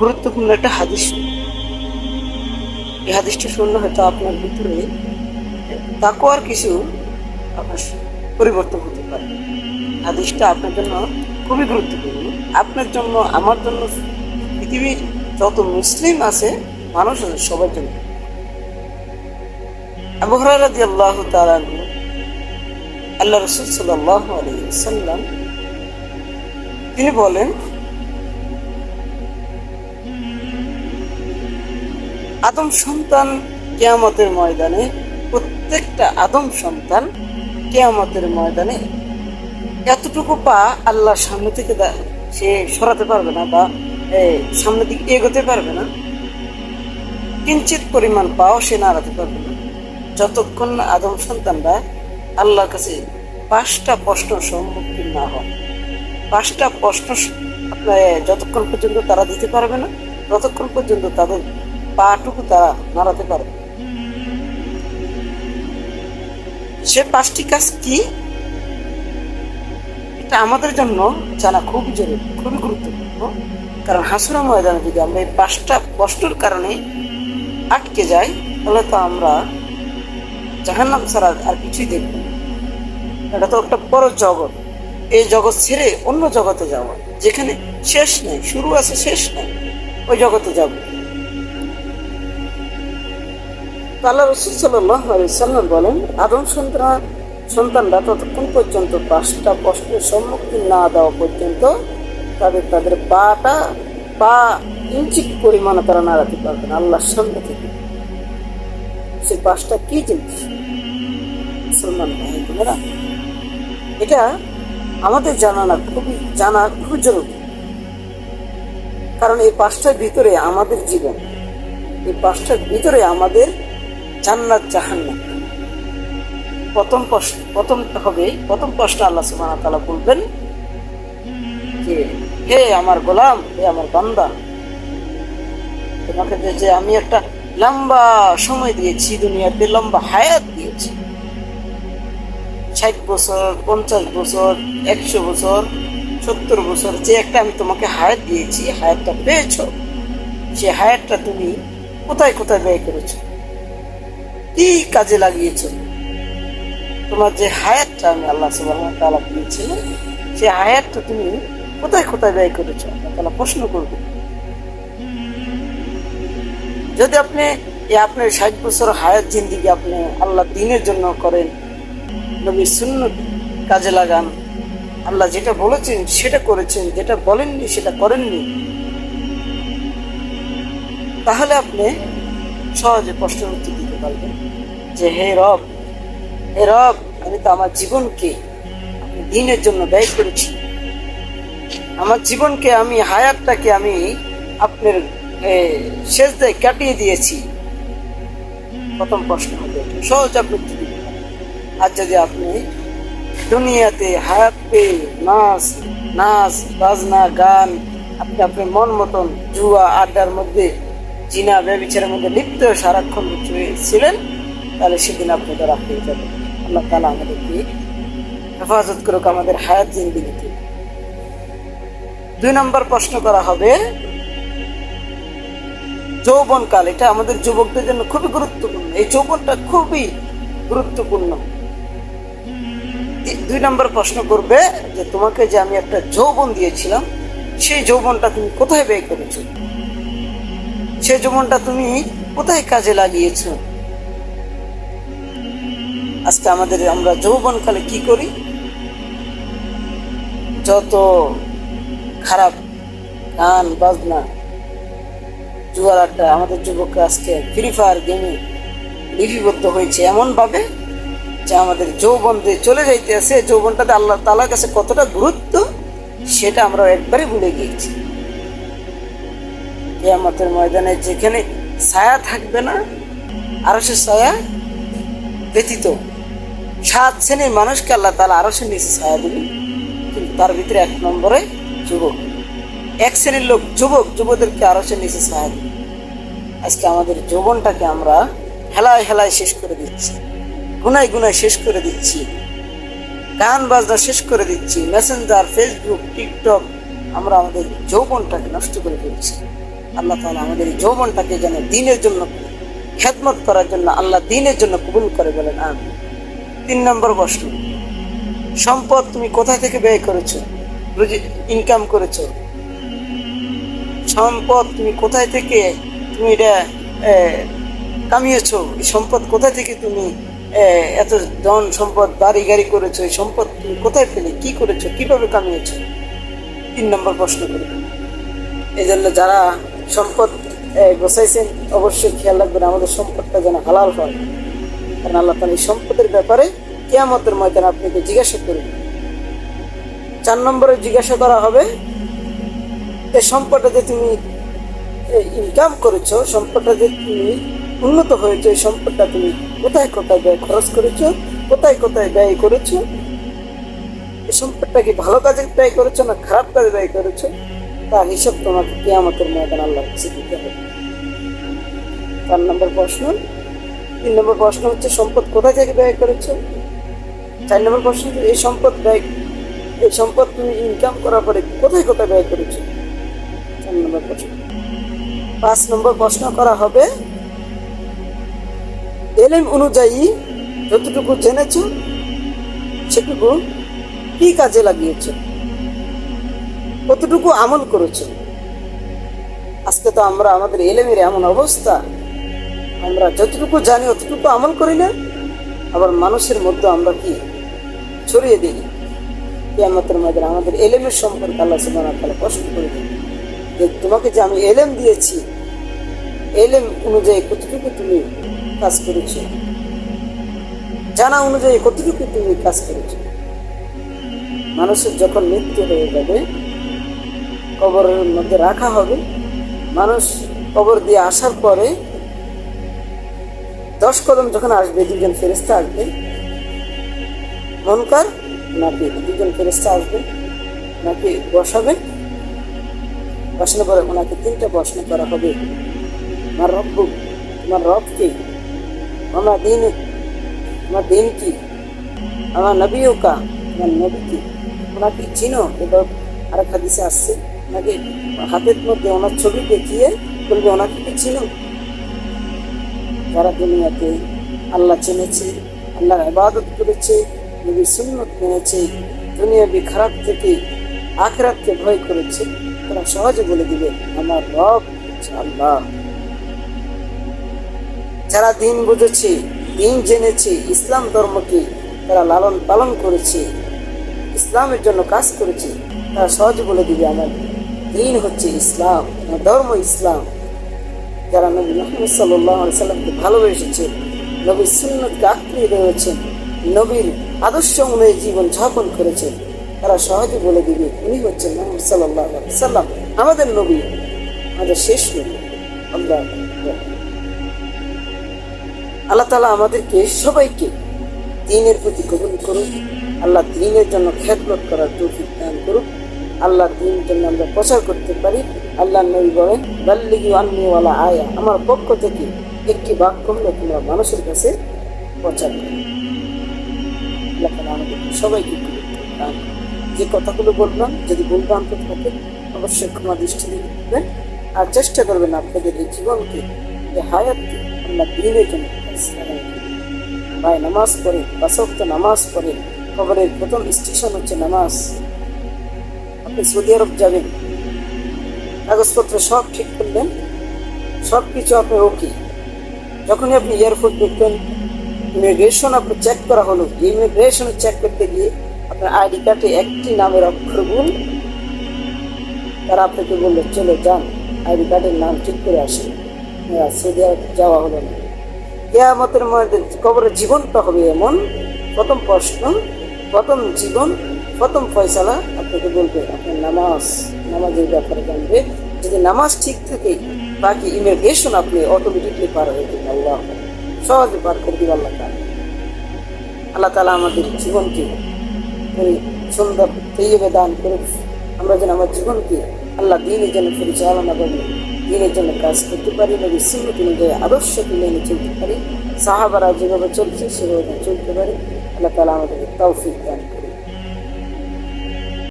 গুরুত্বপূর্ণ একটা হাদিস। এই হাদিসটা শুনলে হয়তো আপনার ভিতরে। তাকওয়ার কিছু আপনার পরিবর্তন হতে পারে। হাদিসটা আপনার জন্য খুবই গুরুত্বপূর্ণ। আপনার জন্য, আমার জন্য, পৃথিবীর যত মুসলিম আছে, মানুষ আছে সবার জন্য। আবু রাদিয়াল্লাহু তাআলা আল্লাহ রসুল সাল্লাল্লাহু আলাইহি ওয়াসাল্লাম, তিনি বলেন আদম সন্তান কেয়ামতের ময়দানে প্রত্যেকটা আদম সন্তান কেয়ামতের ময়দানে এতটুকু পা আল্লাহর সামনে থেকে সে সরাতে পারবে না বা এ, সামনের দিকে এগোতে পারবে না। কিঞ্চিত পরিমাণ পাও সে নাড়াতে পারবে না। যতক্ষণ না আদম সন্তানরা আল্লাহর কাছে পাঁচটা প্রশ্ন সম্মুখীন না হয় পাঁচটা প্রশ্ন যতক্ষণ পর্যন্ত তারা দিতে পারবে না ততক্ষণ পর্যন্ত তাদের পাটুকু তারা নাড়াতে পারে। সে পাঁচটি কাজ কি? এটা আমাদের জন্য জানা খুবই জরুরি, খুবই গুরুত্বপূর্ণ। কারণ হাসুরা ময়দানে যদি আমরা এই পাঁচটা কষ্টর কারণে আটকে যাই, তাহলে তো আমরা জাহান্নাম ছাড়া আর কিছুই দেখব। এটা তো একটা বড় জগৎ। এই জগৎ ছেড়ে অন্য জগতে যাওয়া, যেখানে শেষ নেই, শুরু আছে শেষ নেই, ওই জগতে যাব। আল্লাহ রসুল সাল্লাম বলেন, আদম সন্তান সন্তানরা ততক্ষণ পর্যন্ত পাঁচটা প্রশ্নের সম্মুখীন না দেওয়া পর্যন্ত তাদের তাদের পাটা পা ইঞ্চিক পরিমাণে তারা নাড়াতে পারবে না, আল্লাহর সামনে থেকে। সেই পাঁচটা কি জিনিস? মুসলমান ভাই বোনেরা, এটা আমাদের জানা না, খুবই জানা খুবই জরুরি। কারণ এই পাঁচটার ভিতরে আমাদের জীবন, এই পাঁচটার ভিতরে আমাদের জান্নাত জাহান্নাত প্রথম প্রশ্ন, প্রথম হবে প্রথম প্রশ্ন আল্লাহ সুবহানাহু ওয়া তাআলা বলবেন যে, হে আমার গোলাম, হে আমার বান্দা, তোমাকে যে আমি একটা লম্বা সময় দিয়েছি, দুনিয়াতে লম্বা হায়াত দিয়েছি। ষাট বছর, পঞ্চাশ বছর, একশো বছর, সত্তর বছর, যে একটা আমি তোমাকে হায়াত দিয়েছি, হায়াতটা পেয়েছ, সে হায়াতটা তুমি কোথায় কোথায় ব্যয় করেছ? কি কাজে লাগিয়েছো? তোমার যে হায়াতটা আমি আল্লাহ সুবহানাহু ওয়া তাআলা দিয়েছিলাম সেই হায়াতটা তুমি কোথায় কোথায় ব্যয় করেছ? তাআলা প্রশ্ন করবে। যদি আপনি আপনার ষাট বছর হায়াত জিন্দিগি আপনি আল্লাহ দিনের জন্য করেন নবীর শূন্য কাজে লাগান। আল্লাহ যেটা বলেছেন সেটা করেছেন, যেটা বলেননি সেটা করেননি। তাহলে আপনি সহজে প্রশ্নের উত্তর দিতে পারবেন। যে, হে রব হে রব, আমি তো আমার জীবনকে দিনের জন্য ব্যয় করেছি আমার জীবনকে আমি, হায়াতটাকে আমি আপনার শেষ দিয়ে কাটিয়ে দিয়েছি প্রথম প্রশ্ন হবে সহজ আপনি। আর যদি আপনি দুনিয়াতে হায়াত পেয়ে নাচ নাচ, বাজনা, গান, আপনি আপনার মন মতন জুয়া, আড্ডার মধ্যে, জিনা, ব্যবচারের মধ্যে লিপ্ত সারাক্ষণ ছিলেন তাহলে সেদিন আপনি ধরা পেয়ে যাবেন। আল্লাহ তালা আমাদেরকে হেফাজত করুক, আমাদের হায়াত জিন্দিগিতে। দুই নম্বর প্রশ্ন করা হবে, যৌবনকাল, এটা আমাদের যুবকদের জন্য খুবই গুরুত্বপূর্ণ। এই যৌবনটা খুবই গুরুত্বপূর্ণ। দুই নম্বর প্রশ্ন করবে যে, তোমাকে যে আমি একটা যৌবন দিয়েছিলাম, সেই যৌবনটা তুমি কোথায় ব্যয় করেছ? সেই যৌবনটা তুমি কোথায় কাজে লাগিয়েছো? আজকে আমাদের আমরা যৌবনকালে কি করি? যত খারাপ গান, বাজনা, জুয়ার আড্ডা আমাদের যুবকরা আজকে ফ্রি ফায়ার গেমে লিপিবদ্ধ হয়েছে এমন ভাবে যে আমাদের যৌবন যে চলে যাইতে আছে যৌবনটাতে আল্লাহ তালার কাছে কতটা গুরুত্ব সেটা আমরা একবারে ভুলে গিয়েছি। কেয়ামতের ময়দানে যেখানে ছায়া থাকবে না আরও সে ছায়া ব্যতীত। সাত শ্রেণির মানুষকে আল্লাহ তালা আরও নিচে ছায়া দিবে কিন্তু তার ভিতরে এক নম্বরে যুবক। এক শ্রেণির লোক যুবক যুবদেরকে আরও সে নিচে ছায়া দিবে। আজকে আমাদের যৌবনটাকে আমরা হেলায় হেলায় শেষ করে দিচ্ছি। গুনায় গুনায় শেষ করে দিচ্ছি। গান বাজনা শেষ করে দিচ্ছি। মেসেঞ্জার ফেসবুক টিকটক আমরা আমাদের যৌবনটাকে নষ্ট করে ফেলছি। আল্লাহ তাআলা আমাদের যৌবনটাকে যেন দিনের জন্য খেদমত করার জন্য আল্লাহ দিনের জন্য কবুল করে বলেন আমি তিন নম্বর প্রশ্ন সম্পদ তুমি কোথা থেকে ব্যয় করেছ? রুজি ইনকাম করেছ। সম্পদ তুমি কোথায় থেকে তুমি এটা কামিয়েছো? এই সম্পদ কোথা থেকে তুমি এত ধন সম্পদ বাড়ি গাড়ি করেছ? এই সম্পদ তুমি কোথায় পেলে? কি করেছ? কীভাবে কামিয়েছো? তিন নম্বর প্রশ্ন করবে। এই জন্য যারা সম্পদ এ, গোছাইছেন অবশ্যই খেয়াল রাখবেন আমাদের সম্পদটা যেন হালাল হয়। কারণ আল্লাহ তালা এই সম্পদের ব্যাপারে কেয়ামতের ময়দানে আপনাকে জিজ্ঞাসা করবেন চার নম্বরে জিজ্ঞাসা করা হবে এই সম্পদটা যে তুমি ইনকাম করেছ, সম্পদটা যে তুমি উন্নত হয়েছে, এই সম্পদটা তুমি কোথায় কোথায় ব্যয় খরচ করেছ, কোথায় কোথায় ব্যয় করেছ এই সম্পদটা কি ভালো কাজে ব্যয় করেছ না খারাপ কাজে ব্যয় করেছ? তার হিসাব তোমাকে কেয়ামতের ময়দান আল্লাহ কাছে দিতে হবে। চার নম্বর প্রশ্ন তিন নম্বর প্রশ্ন হচ্ছে, সম্পদ কোথায় থেকে ব্যয় করেছ? চার নম্বর প্রশ্ন এই সম্পদ ব্যয়, এই সম্পদ তুমি ইনকাম করার পরে কোথায় কোথায় ব্যয় করেছ? চার নম্বর প্রশ্ন। পাঁচ নম্বর প্রশ্ন করা হবে এলএম অনুযায়ী যতটুকু জেনেছো, সেটুকু কি কাজে লাগিয়েছো? কতটুকু আমল করেছ? আজকে তো আমরা, আমাদের এলেমের এমন অবস্থা। আমরা যতটুকু জানি, অতটুকু আমল করি না, আবার মানুষের মধ্যে আমরা কি ছড়িয়ে দিই? কেয়ামতের মধ্যে আমাদের এলেমের সম্পর্কে আল্লাহ তাআলা প্রশ্ন করে দেন যে তোমাকে যে আমি এলেম দিয়েছি, এলেম অনুযায়ী কতটুকু তুমি কাজ করেছ? জানা অনুযায়ী কতটুকু তুমি কাজ করেছ? মানুষের যখন মৃত্যু হয়ে যাবে, কবরের মধ্যে রাখা হবে, মানুষ কবর দিয়ে আসার পরে দশ কদম যখন আসবে দুজন ফেরেস্তা আসবে। মনকার নাকি দুজন ফেরেস্তা আসবে, নাকি বসাবে? বসানোর পরে ওনাকে তিনটা প্রশ্ন করা হবে। আমার রব্বু তোমার রব কি? আমার দিন আমার দিন কি? আমার নবীও কা? আমার নবী কি? ওনাকে চিনো? এবার আরেক হাদিসে আসছে ওনাকে হাতের মধ্যে ওনার ছবি দেখিয়ে বলবে, ওনাকে কি চিনো? যারা দুনিয়াতে আল্লাহ চিনেছে, আল্লাহর ইবাদত করেছে নবীর সুন্নত মেনেছে, দুনিয়াবি খারাপ থেকে আখরাতকে ভয় করেছে, তারা সহজে বলে দিবে, আমার রব আল্লাহ। যারা দিন বুঝেছে, দিন জেনেছে, ইসলাম ধর্মকে তারা লালন পালন করেছে, ইসলামের জন্য কাজ করেছে, তারা সহজে বলে দিবে, আমার দিন হচ্ছে ইসলাম ধর্ম ইসলাম। যারা নবী মোহাম্মদ সাল্লাহ সাল্লামকে ভালোবেসেছে, নবীর সুন্নতকে আঁকড়িয়ে রয়েছেন নবীর আদর্শ অনুযায়ী জীবন যাপন করেছেন তারা সহজে বলে দিবে, উনি হচ্ছেন মোহাম্মদ সাল্লাহ সাল্লাম। আমাদের নবী আমাদের শেষ নবী। আমরা আল্লাহ তালা আমাদেরকে সবাইকে দিনের প্রতি কবুল করুক। আল্লাহ দিনের জন্য খ্যাতমত করার তৌফিক দান করুক। আল্লাহ দিনের জন্য আমরা প্রচার করতে পারি। আল্লাহ নবী বলেন, বাল্লিগি আন্নিওয়ালা আয়া আমার পক্ষ থেকে একটি বাক্য হলে, তোমরা মানুষের কাছে তাআলা সবাইকে যে কথাগুলো বললাম, যদি ভুলভ্রান্ত থাকে, অবশ্যই ক্ষমা দৃষ্টি দিবেন আর চেষ্টা করবেন আপনাদের এই জীবনকে যে হায়াতকে আল্লাহ দিনের জন্য। ভাই, নামাজ পড়ে বাসক্ত নামাজ পড়ে খবরের প্রথম স্টেশন হচ্ছে নামাজ। আপনি সৌদি আরব যাবেন কাগজপত্র সব ঠিক করলেন। সব কিছু আপনার ওকে যখনই আপনি এয়ারপোর্ট দেখবেন, ইমিগ্রেশন আপনার চেক করা হলো। ইমিগ্রেশন চেক করতে গিয়ে আপনার আইডি কার্ডে একটি নামের অক্ষর ভুল। তারা আপনাকে বলল, চলে যান। আইডি কার্ডের নাম ঠিক করে আসেন। আরব যাওয়া হলো না। কেয়ামতের মধ্যে কবরের জীবনটা হবে এমন। প্রথম প্রশ্ন, প্রথম জীবন প্রথম ফয়সালা আপনাকে বলবে, আপনার নামাজ, নামাজের ব্যাপারে জানবে যদি নামাজ ঠিক থাকে, বাকি ইমিগ্রেশন আপনি অটোমেটিকলি পার হয়ে যাবেন, আল্লাহ। সহজে পার করে দিবে আল্লাহ তালা আল্লাহ তালা আমাদের জীবনকে সুন্দর তৈবে দান করুক। আমরা যেন আমার জীবনকে আল্লাহ দিনের জন্য পরিচালনা করি, দিনের জন্য কাজ করতে পারি নবী সুন্নত অনুযায়ী আদর্শকে মেনে চলতে পারি। সাহাবারা যেভাবে চলছে, সেভাবে চলতে পারি। আল্লাহ তালা আমাদের তৌফিক দান।